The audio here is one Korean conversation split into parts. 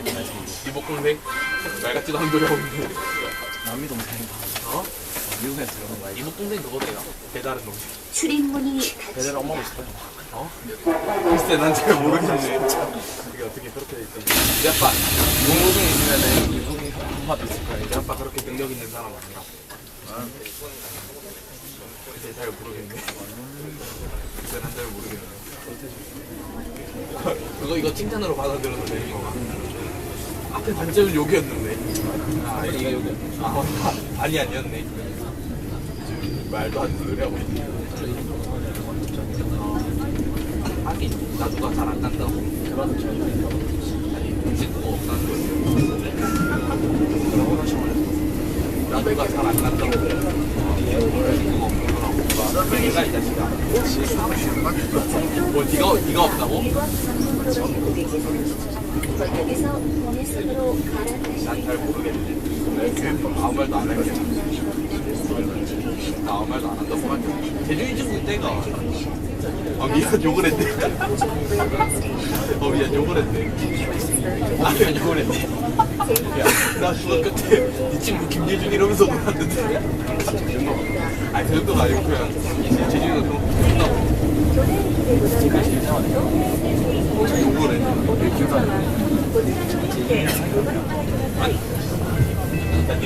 이렇게 말씀드리고. 이복 동생? 말 같지도 않은 소리 하고 있는데. 남미 동생이다. 어? 미국에서 들어온 거야 이복 동생 그거대요? 배다른 동생 출입문이 배달 있을 거야 어? 글쎄 난 잘 모르겠네. 그게 어떻게 그렇게 됐지. 우리 아빠. 용모중에 있으면은 미국인 엄마도 있을 거야 우리 아빠 그렇게 능력 있는 사람 아니라 글쎄 잘 모르겠네. 글쎄 난잘 모르겠네. 그거 이거 칭찬으로 받아들여도 되는 건가? 앞에 반점은 여기였는데. 아 이게 여기. 아 반이 아니었네. 지금 말도 안 되는 소리 어. 하긴 나도가 잘 안 간다고. 아니 찍고 없다는 거지 나도가 잘 안 간다고. 그거 거라고 내가 이 자식아 뭐 네가 네가 없다고? 난 잘 모르겠네. 아무 말도 안 할게. 나 아무 말도 안 한다고 할게. 대중이 친구 때가. 아, 미안, 욕을 했네. 어, 미안, 욕을 했네. 아, 미안, 욕을 했네. 야, 나 중학교 때, 네 친구 김예준 이러면서 놀았는데. 아니, 그 정도가 아니고, 그냥, 재준이가 그런 거 못한다고. 욕을 했네.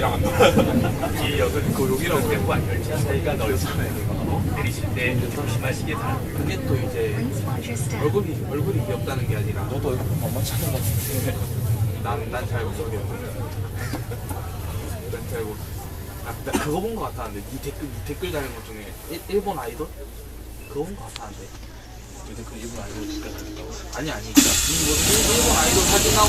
난 니랑 안 놀아. 이 여든 그 욕이라고 tempo 안 열지. 저희가 넓잖아요. 내리실 때 조심하시게 다. 그게 또 이제 얼굴이 얼굴이 귀엽다는 게 아니라 너도 얼굴 만만치 않은 것 같은데 난난 잘 모르겠네. 난잘 모르. 아, 나 그거 본거 같았는데 니 댓글 니 댓글 달린 것 중에 일, 일본 아이돌 그거 본거 같았는데 요즘 그 이분 알고 진짜 아니 아니 니 무슨 일본 아이돌 사진 나오